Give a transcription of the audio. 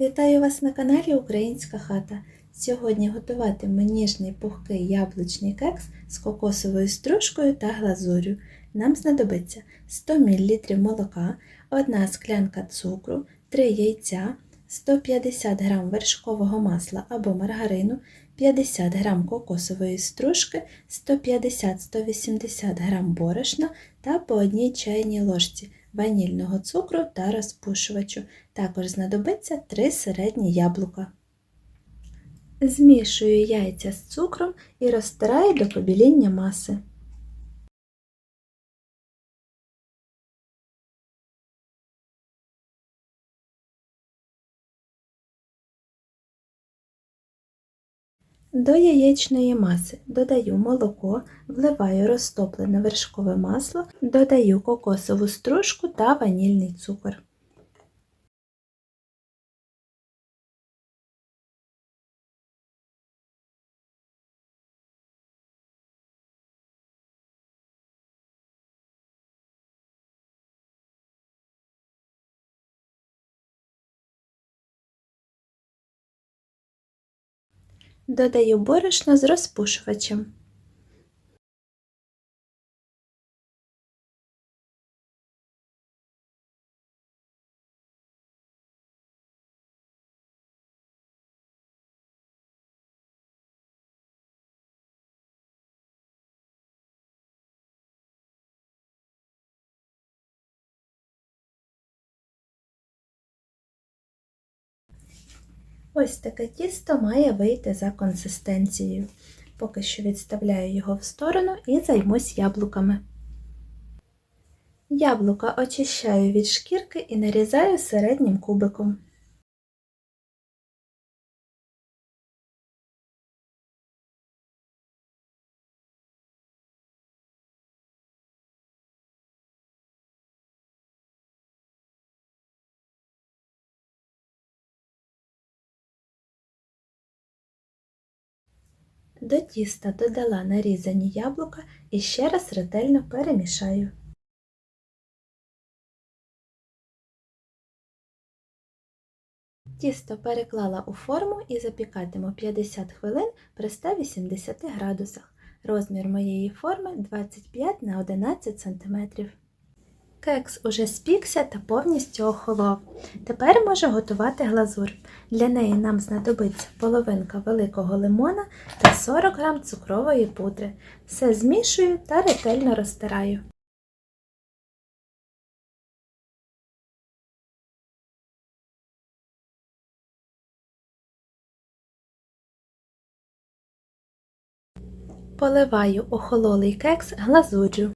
Вітаю вас на каналі Українська хата. Сьогодні готуватиму ніжний пухкий яблучний кекс з кокосовою стружкою та глазур'ю. Нам знадобиться 100 мл молока, 1 склянка цукру, 3 яйця, 150 г вершкового масла або маргарину, 50 г кокосової стружки, 150-180 г борошна та по одній чайній ложці ванільного цукру та розпушувачу. Також знадобиться 3 середні яблука. Змішую яйця з цукром і розтираю до побіління маси. До яєчної маси додаю молоко, вливаю розтоплене вершкове масло, додаю кокосову стружку та ванільний цукор. Додаю борошно з розпушувачем. Ось таке тісто має вийти за консистенцією. Поки що відставляю його в сторону і займусь яблуками. Яблука очищаю від шкірки і нарізаю середнім кубиком. До тіста додала нарізані яблука і ще раз ретельно перемішаю. Тісто переклала у форму і запікатиму 50 хвилин при 180 градусах. Розмір моєї форми 25 на 11 см. Кекс уже спікся та повністю охолов. Тепер можу готувати глазур. Для неї нам знадобиться половинка великого лимона та 40 г цукрової пудри. Все змішую та ретельно розтираю. Поливаю охололий кекс глазур'ю.